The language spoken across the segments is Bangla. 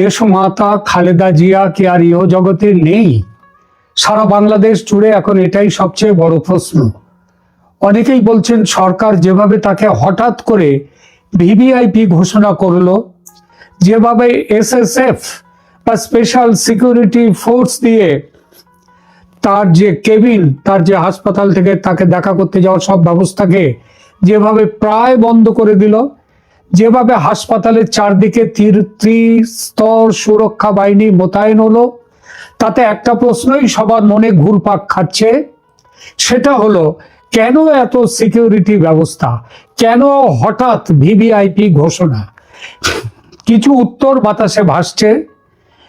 দেশমাতা খালেদা জিয়া কি আর ইহ জগতে নেই? সারা বাংলাদেশ জুড়ে এখন এটাই সবচেয়ে বড় প্রশ্ন। অনেকেই বলছেন সরকার যেভাবে তাকে হঠাৎ করে ভিভিআইপি ঘোষণা করল, যেভাবে এসএসএফ বা স্পেশাল সিকিউরিটি ফোর্স দিয়ে তার যে কেবিন, তার যে হাসপাতাল থেকে তাকে দেখা করতে যাওয়ার সব ব্যবস্থাকে যেভাবে প্রায় বন্ধ করে দিল যেভাবে হাসপাতালের চারদিকে তীর ত্রিস্তর সুরক্ষা বাহিনী মোতায়েন হলো, তাতে একটা প্রশ্নই সবার মনে ঘুরপাক খাচ্ছে। সেটা হলো, কেন এত সিকিউরিটি ব্যবস্থা? কেন হঠাৎ ভিভিআইপি ঘোষণা? কিছু উত্তর বাতাসে ভাসছে।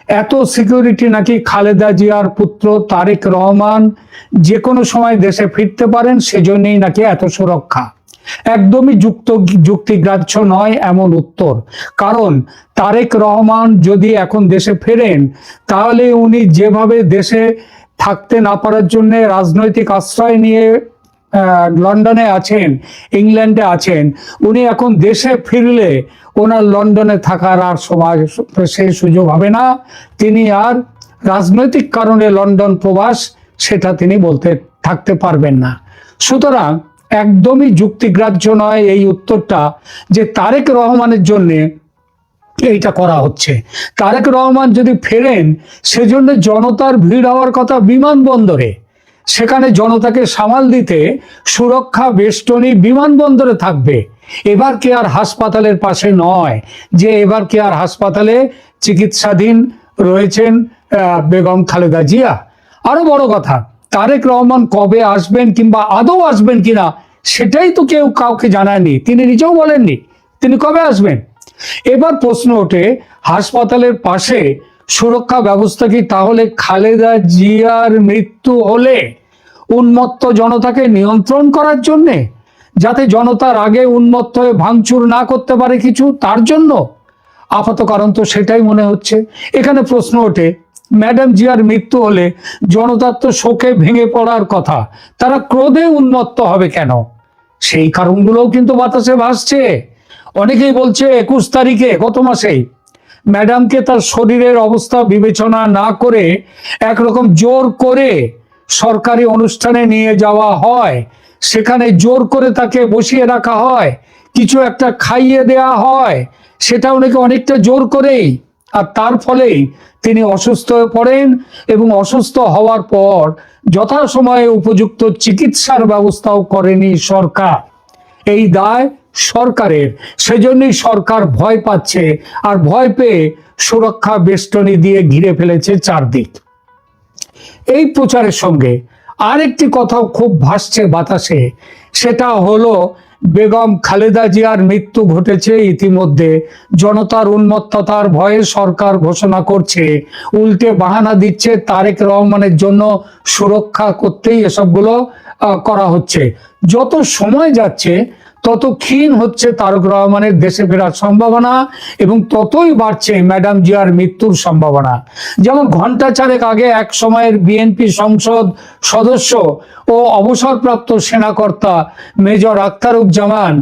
এত সিকিউরিটি নাকি খালেদা জিয়ার পুত্র তারেক রহমান যে কোনো সময় দেশে ফিরতে পারেন, সেজন্যই নাকি এত সুরক্ষা? একদমই যুক্ত যুক্তিগ্রাহ্য নয় এমন উত্তর। কারণ তারেক রহমান যদি এখন দেশে ফেরেন, তাহলে উনি যেভাবে দেশে থাকতে না পারার জন্য রাজনৈতিক আশ্রয় নিয়ে লন্ডনে আছেন, ইংল্যান্ডে আছেন, উনি এখন দেশে ফিরলে ওনার লন্ডনে থাকার আর সময় সেই সুযোগ হবে না। তিনি আর রাজনৈতিক কারণে লন্ডন প্রবাস, সেটা তিনি বলতে থাকতে পারবেন না। সুতরাং একদমই যুক্তিগ্রাহ্য নয় এই উত্তরটা যে তারেক রহমানের জন্যে এইটা করা হচ্ছে। তারেক রহমান যদি ফেরেন, সেজন্য জনতার ভিড় হওয়ার কথা বিমানবন্দরে। সেখানে জনতাকে সামাল দিতে সুরক্ষা বেষ্টনী বিমানবন্দরে থাকবে। এবার কে আর হাসপাতালের পাশে নয় যে এবার কে আর হাসপাতালে চিকিৎসাধীন রয়েছেন বেগম খালেদা জিয়া। আরও বড় কথা তারেক রহমান কবে আসবেন কিংবা আদৌ আসবেন কিনা, সেটাই তো কেউ কাউকে জানায়নি। তিনি নিজেও বলেননি, তিনি কবে আসবেন? এবার প্রশ্ন ওঠে, হাসপাতালের পাশে সুরক্ষা ব্যবস্থা কি তাহলে খালেদা জিয়ার মৃত্যু হলে উন্মত্ত জনতাকে নিয়ন্ত্রণ করার জন্যে? যাতে জনতার আগে উন্মত্ত হয়ে ভাঙচুর না করতে পারে কিছু, তার জন্য? আপাত কারণ তো সেটাই মনে হচ্ছে। এখানে প্রশ্ন ওঠে ম্যাডাম জিয়ার মৃত্যু হলে জনতার তো শোকে ভেঙে পড়ার কথা। তারা ক্রোধে উন্মত্ত হবে কেন? সেই কারণগুলোও কিন্তু বাতাসে ভাসছে। অনেকেই বলছে একুশ তারিখে, গত মাসেই। ম্যাডামকে তার শরীরের অবস্থা বিবেচনা না করে একরকম জোর করে সরকারি অনুষ্ঠানে নিয়ে যাওয়া হয়। সেখানে জোর করে তাকে বসিয়ে রাখা হয়। কিছু একটা খাইয়ে দেয়া হয়। সেটাও নাকি অনেকটা জোর করেই। আর তার ফলেই তিনি অসুস্থ হয়ে পড়েন এবং অসুস্থ হওয়ার পর যথাসময়ে উপযুক্ত চিকিৎসার ব্যবস্থাও করেনি সরকার। এই দায় সরকারের। সেজন্যই সরকার ভয় পাচ্ছে আর ভয় পেয়ে সুরক্ষা বেষ্টনী দিয়ে ঘিরে ফেলেছে চারদিক। এই প্রচারের সঙ্গে আরেকটি কথাও খুব ভাসছে বাতাসে, সেটা হলো বেগম খালেদা জিয়ার মৃত্যু ঘটেছে ইতিমধ্যে। জনতার উন্মত্ততার ভয়ে সরকার ঘোষণা করছে। উল্টে বাহানা দিচ্ছে তারেক রহমানের জন্য সুরক্ষা করতেই এসবগুলো করা হচ্ছে। যত সময় যাচ্ছে তত ক্ষীণ হচ্ছে তারক রহমানের দেশে ফেরার সম্ভাবনা এবং ততই বাড়ছে ম্যাডাম জিয়ার মৃত্যুর সম্ভাবনা। যেমন ঘণ্টা চারেক আগে এক সময়ের বিএনপি সংসদ সদস্য ও অবসরপ্রাপ্ত সেনাকর্তা মেজর আখতারুজ্জামান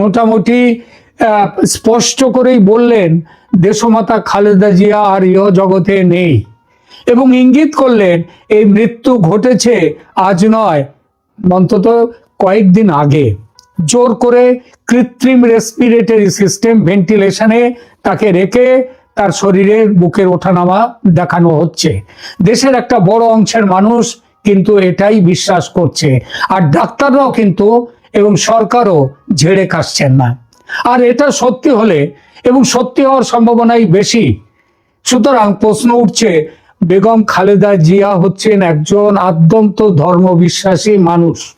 মোটামুটি স্পষ্ট করেই বললেন, দেশমাতা খালেদা জিয়া আর ইহ জগতে নেই। এবং ইঙ্গিত করলেন, এই মৃত্যু ঘটেছে আজ নয়, অন্তত কয়েকদিন আগে। জোর করে কৃত্রিম রেসপিরেটরি সিস্টেম ভেন্টিলেশনে তাকে রেখে তার শরীরের বুকের ওঠানামা দেখানো হচ্ছে। দেশের একটা বড় অংশের মানুষ কিন্তু এটাই বিশ্বাস করছে। আর ডাক্তাররাও কিন্তু এবং সরকারও ঝেড়ে কাশছেন না। আর এটা সত্যি হলে এবং সত্যি হওয়ার সম্ভাবনাই বেশি। সুতরাং প্রশ্ন উঠছে, বেগম খালেদা জিয়া হচ্ছেন একজন আদ্যন্ত ধর্মবিশ্বাসী মানুষ।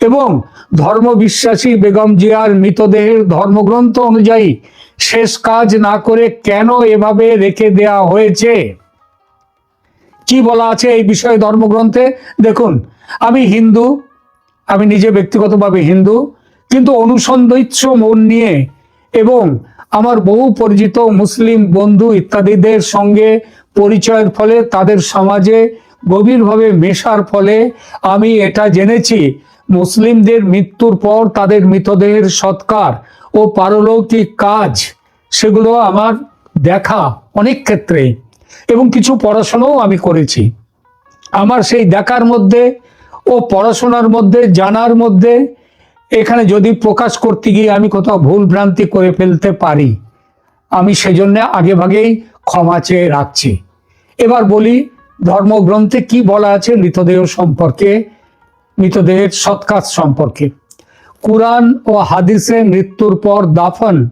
এবং ধর্মবিশ্বাসী বেগম জিয়ার মৃতদেহের ধর্মগ্রন্থ অনুযায়ী শেষ কাজ না করে কেন এভাবে রেখে দেয়া হয়েছে? কি বলা আছে এই বিষয়ে ধর্মগ্রন্থে? দেখুন, আমি হিন্দু, আমি নিজে ব্যক্তিগতভাবে হিন্দু, কিন্তু অনুসন্ধিৎস মন নিয়ে এবং আমার বহু পরিচিত মুসলিম বন্ধু ইত্যাদিদের সঙ্গে পরিচয়ের ফলে, তাদের সমাজে গভীরভাবে মেশার ফলে আমি এটা জেনেছি। মুসলিমদের মৃত্যুর পর তাদের মৃতদেহের সৎকার ও পারলৌকিক কাজ, সেগুলো আমার দেখা অনেক ক্ষেত্রেই এবং কিছু পড়াশোনাও আমি করেছি। আমার সেই দেখার মধ্যে ও পড়াশোনার মধ্যে, জানার মধ্যে এখানে যদি প্রকাশ করতে গিয়ে আমি কোথাও ভুল ভ্রান্তি করে ফেলতে পারি, আমি সেজন্য আগে ভাগেই ক্ষমা চেয়ে রাখছি। এবার বলি, ধর্মগ্রন্থে কি বলা আছে মৃতদেহ সম্পর্কে? মৃতদেহের সৎকাজ সম্পর্কে। কুরআন ও হাদিসে মৃত্যুর পর দাফন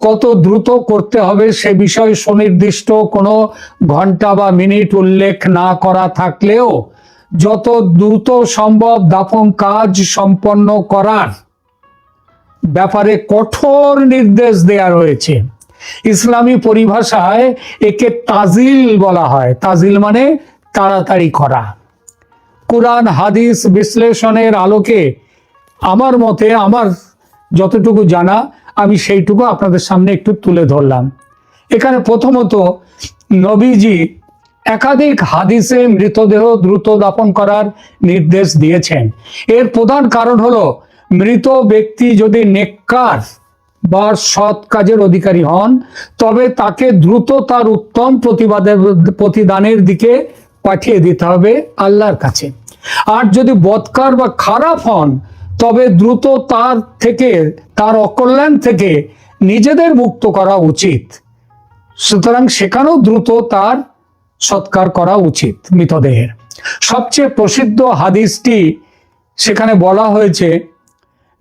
কত দ্রুত করতে হবে সে বিষয়ে সুনির্দিষ্ট কোনো ঘণ্টা বা মিনিট উল্লেখ না করা থাকলেও যত দ্রুত সম্ভব দাফন কাজ সম্পন্ন করার ব্যাপারে কঠোর নির্দেশ দেয়া রয়েছে। ইসলামী পরিভাষায় একে তাজিল বলা হয়। তাজিল মানে তাড়াতাড়ি করা। কোরআন, হাদিস বিশ্লেষণের আলোকে আমার মতে, আমার যতটুকু জানা, আমি সেইটুকু আপনাদের সামনে একটু তুলে ধরলাম। এখানে প্রথমত নবীজি একাধিক হাদিসে মৃতদেহ দ্রুত দাপন করার নির্দেশ দিয়েছেন। এর প্রধান কারণ হলো, মৃত ব্যক্তি যদি নেককার বা সৎ কাজের অধিকারী হন, তবে তাকে দ্রুত তার উত্তম প্রতিবাদের, প্রতিদানের দিকে পাঠিয়ে দিতে হবে আল্লাহর কাছে। আর যদি বদকার বা খারাপ হন, তবে দ্রুত তার থেকে, তার অকল্যাণ থেকে নিজেদের মুক্ত করা উচিত। সুতরাং সেখানেও দ্রুত তার সৎকার করা উচিত মৃতদেহের। সবচেয়ে প্রসিদ্ধ হাদিসটি সেখানে বলা হয়েছে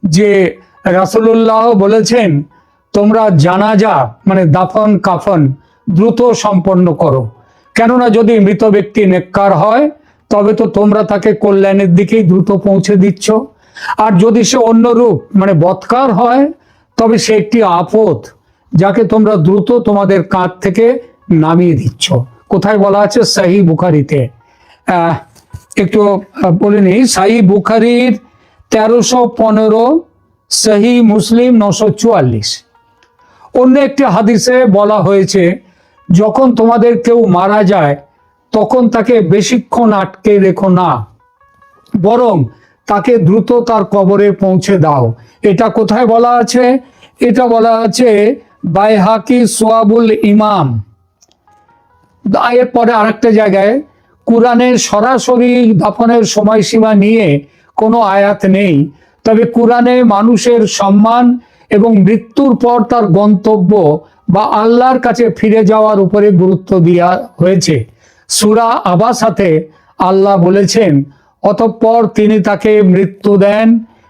যে রাসূলুল্লাহ বলেছেন, তোমরা জানাজা মানে দাফন, কাফন দ্রুত সম্পন্ন করো। কেননা যদি মৃত ব্যক্তি নেককার হয় তবে তো তোমরা তাকে কল্যাণের দিকেই দ্রুত পৌঁছে দিচ্ছ। আর যদি সে অন্য রূপ মানে বৎকার হয়, তবে সে একটি আপদ, যাকে তোমরা দ্রুত তোমাদের কাঁধ থেকে নামিয়ে দিচ্ছ। কোথায় বলা আছে? সাহি বুখারিতে। একটু বলে নিই। সাহি বুখারির তেরোশো পনেরো, সহি মুসলিম নশো চুয়াল্লিশ। অন্য একটি হাদিসে বলা হয়েছে, যখন তোমাদের কেউ মারা যায় তখন তাকে বেশিক্ষণ আটকে রেখো না, বরং তাকে দ্রুত তার কবরে পৌঁছে দাও। এটা কোথায় বলা আছে? এটা বলা আছে বাইহাকি সোয়াবুল ইমাম। এরপরে আরেকটা জায়গায়, কোরআনের সরাসরি দাফনের সময়সীমা নিয়ে কোনো আয়াত নেই, তবে কোরআনে মানুষের সম্মান এবং মৃত্যুর পর তার গন্তব্য বা আল্লাহর কাছে ফিরে যাওয়ার উপরে গুরুত্ব দেওয়া হয়েছে। সুরা আবাসাতে আল্লাহ বলেছেন, অতঃপর তিনি তাকে মৃত্যু দেন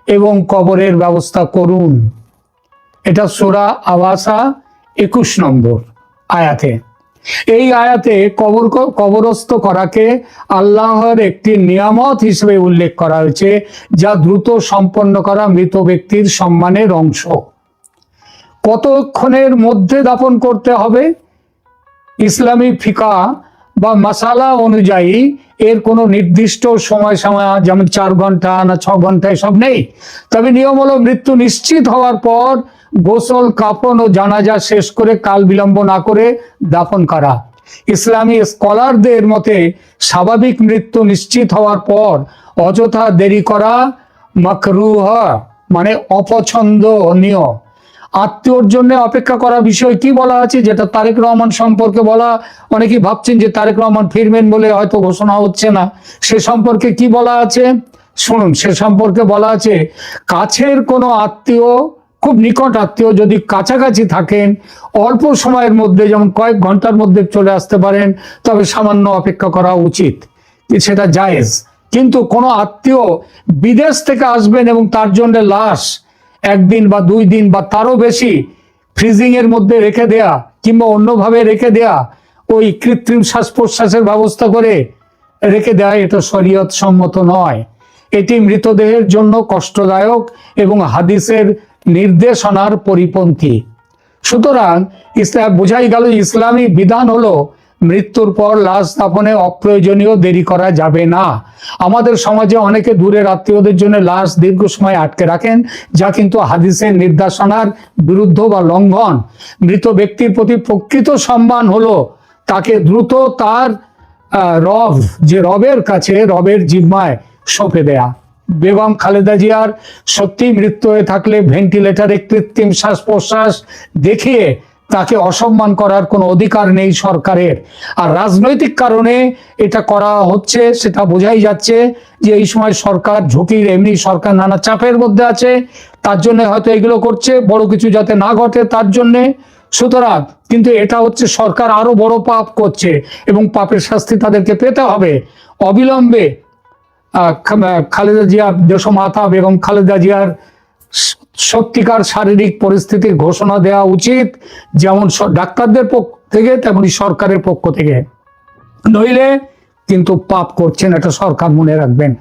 এবং কবরের ব্যবস্থা করুন। এটা সুরা আবাসা একুশ নম্বর আয়াতে। এই আয়াতে কবর কবরস্থ করাকে আল্লাহর একটি নিয়ামত হিসেবে উল্লেখ করা হয়েছে, যা দ্রুত সম্পন্ন করা মৃত ব্যক্তির সম্মানের অংশ। কতক্ষণের মধ্যে দাপন করতে হবে? ইসলামী ফিকা বা মাসালা অনুযায়ী এর কোনো নির্দিষ্ট সময় সময়, যেমন চার ঘণ্টা না ছ ঘণ্টা এসব নেই। তবে নিয়ম হলো মৃত্যু নিশ্চিত হওয়ার পর গোসল কাফন ও জানাজা শেষ করে কাল বিলম্ব না করে দাফন করা। ইসলামী স্কলারদের মতে স্বাভাবিক মৃত্যু নিশ্চিত হওয়ার পর অযথা দেরি করা মাকরুহ মানে অপছন্দনীয়। আত্মীয়র জন্য অপেক্ষা করা বিষয় কি বলা আছে? যেটা তারেক রহমান সম্পর্কে বলা, অনেকেই ভাবছেন যে তারেক রহমান ফিরবেন বলে হয়তো ঘোষণা হচ্ছে না। সে সম্পর্কে কি বলা আছে? শুনুন, সে সম্পর্কে বলা আছে, কাছের কোনো আত্মীয়, খুব নিকট আত্মীয় যদি কাছাকাছি থাকেন, অল্প সময়ের মধ্যে, যেমন কয়েক ঘণ্টার মধ্যে চলে আসতে পারেন, তবে সামান্য অপেক্ষা করা উচিত। সেটা জায়েজ? কিন্তু কোনো আত্মীয় বিদেশ থেকে আসবেন এবং তার জন্য লাশ একদিন বা দুই দিন বা তারও বেশি ফ্রিজিং এর মধ্যে রেখে দেয়া কিংবা অন্যভাবে রেখে দেয়া ওই কৃত্রিম শ্বাস প্রশ্বাসের ব্যবস্থা করে রেখে দেওয়া এটা শরীয়ত সম্মত নয়। এটি মৃতদেহের জন্য কষ্টদায়ক এবং হাদিসের নির্দেশনার পরিপন্থী। সুতরাং ইসলাম, বোঝাই গেল ইসলামী বিধান হলো মৃত্যুর পর লাশ স্থাপনে অপ্রয়োজনীয় দেরি করা যাবে না। আমাদের সমাজে অনেকে দূরের আত্মীয়দের জন্য লাশ দীর্ঘ সময় আটকে রাখেন, যা কিন্তু হাদিসের নির্দেশনার বিরুদ্ধ বা লঙ্ঘন। মৃত ব্যক্তির প্রতি প্রকৃত সম্মান হলো তাকে দ্রুত তার রব, যে রবের কাছে, রবের জিম্মায় সঁপে দেয়া। বেগম খালেদা জিয়ার সত্যি মৃত্যু হয়ে থাকলে ভেন্টিলেটারে কৃত্রিম শ্বাস প্রশ্বাস দেখিয়ে তাকে অসম্মান করার কোনো অধিকার নেই সরকারের। আর রাজনৈতিক কারণে এটা করা হচ্ছে, সেটা বোঝাই যাচ্ছে যে এই সময় সরকার ঝুঁকির, এমনি সরকার নানা চাপের মধ্যে আছে, তার জন্য হয়তো এগুলো করছে, বড় কিছু যাতে না ঘটে তার জন্যে। সুতরাং কিন্তু এটা হচ্ছে সরকার আরও বড় পাপ করছে এবং পাপের শাস্তি তাদেরকে পেতে হবে। অবিলম্বে খালেদা জিয়া দেশমাতা বেগম খালেদা জিয়ার সত্যিকার শারীরিক পরিস্থিতির ঘোষণা দেওয়া উচিত, যেমন ডাক্তারদের পক্ষ থেকে, তেমনি সরকারের পক্ষ থেকে। নইলে কিন্তু পাপ করছেন, এটা সরকার মনে রাখবেন।